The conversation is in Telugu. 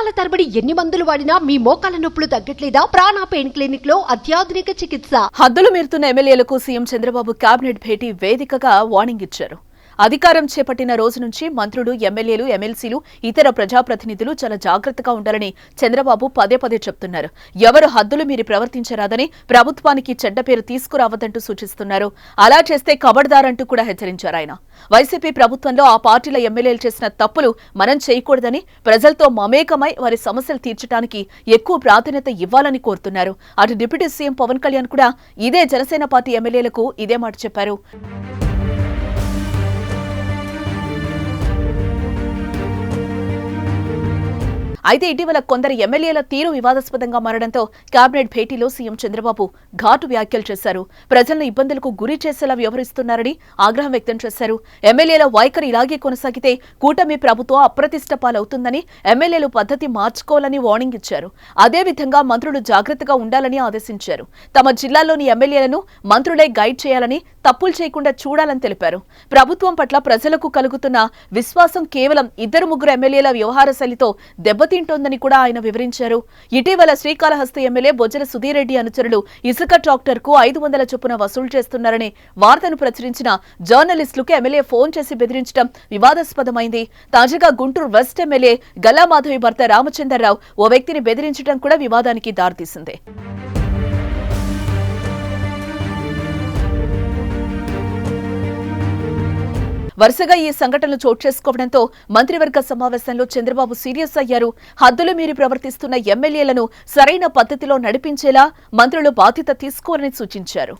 సంవత్సరాల తరబడి ఎన్ని మందులు వాడినా మీ మోకాల నొప్పులు తగ్గట్లేదా? ప్రాణ పెయిన్ క్లినిక్లో అత్యాధునిక చికిత్స. హద్దులు మీరుతున్న ఎమ్మెల్యేలకు సీఎం చంద్రబాబు కేబినెట్ భేటీ వేదికగా వార్నింగ్ ఇచ్చారు. అధికారం చేపట్టిన రోజు నుంచి మంత్రులు ఎమ్మెల్యేలు ఎమ్మెల్సీలు ఇతర ప్రజాప్రతినిధులు చాలా జాగ్రత్తగా ఉండాలని చంద్రబాబు పదే పదే చెప్తున్నారు. ఎవరు హద్దులు మీరు ప్రవర్తించరాదని ప్రభుత్వానికి చెడ్డ పేరు తీసుకురావద్దంటూ సూచిస్తున్నారు. అలా చేస్తే కబడ్దారంటూ కూడా హెచ్చరించారు ఆయన. వైసీపీ ప్రభుత్వంలో ఆ పార్టీల ఎమ్మెల్యేలు చేసిన తప్పులు మనం చేయకూడదని ప్రజలతో మమేకమై వారి సమస్యలు తీర్చడానికి ఎక్కువ ప్రాధాన్యత ఇవ్వాలని కోరుతున్నారు. అటు డిప్యూటీ సీఎం పవన్ కళ్యాణ్ కూడా ఇదే జనసేన పార్టీ ఎమ్మెల్యేలకు ఇదే మాట చెప్పారు. అయితే ఇటీవల కొందరు ఎమ్మెల్యేల తీరు వివాదాస్పదంగా మారడంతో కేబినెట్ భేటీలో సీఎం చంద్రబాబు ఘాటు వ్యాఖ్యలు చేశారు. ప్రజలను ఇబ్బందులకు గురి చేసేలా వ్యవహరిస్తున్నారని ఆగ్రహం వ్యక్తం చేశారు. ఎమ్మెల్యేల వైఖరి ఇలాగే కొనసాగితే కూటమి ప్రభుత్వం అప్రతిష్ట పాలవుతుందని ఎమ్మెల్యేలు పద్ధతి మార్చుకోవాలని వార్నింగ్ ఇచ్చారు. అదేవిధంగా మంత్రులు జాగ్రత్తగా ఉండాలని ఆదేశించారు. తమ జిల్లాలోని ఎమ్మెల్యేలను మంత్రులే గైడ్ చేయాలని తప్పులు చేయకుండా చూడాలని తెలిపారు. ప్రభుత్వం పట్ల ప్రజలకు కలుగుతున్న విశ్వాసం కేవలం ఇద్దరు ముగ్గురు ఎమ్మెల్యేల వ్యవహార శైలితో దెబ్బతింటోందని కూడా ఆయన వివరించారు. ఇటీవల శ్రీకాళహస్తి ఎమ్మెల్యే బొజ్జల సుధీరెడ్డి అనుచరులు ఇసుక ట్రాక్టర్కు ఐదు వందల చొప్పున వసూలు చేస్తున్నారని వార్తను ప్రచురించిన జర్నలిస్టులకు ఎమ్మెల్యే ఫోన్ చేసి బెదిరించడం వివాదాస్పదమైంది. తాజాగా గుంటూరు వెస్ట్ ఎమ్మెల్యే గల్లామాధవి భర్త రామచంద్రరావు ఓ వ్యక్తిని బెదిరించడం కూడా వివాదానికి దారితీసింది. వరుసగా ఈ సంఘటనలు చోటు చేసుకోవడంతో మంత్రివర్గ సమావేశంలో చంద్రబాబు సీరియస్ అయ్యారు. హద్దులు మీరి ప్రవర్తిస్తున్న ఎమ్మెల్యేలను సరైన పద్ధతిలో నడిపించేలా మంత్రులు బాధ్యత తీసుకోవాలని సూచించారు.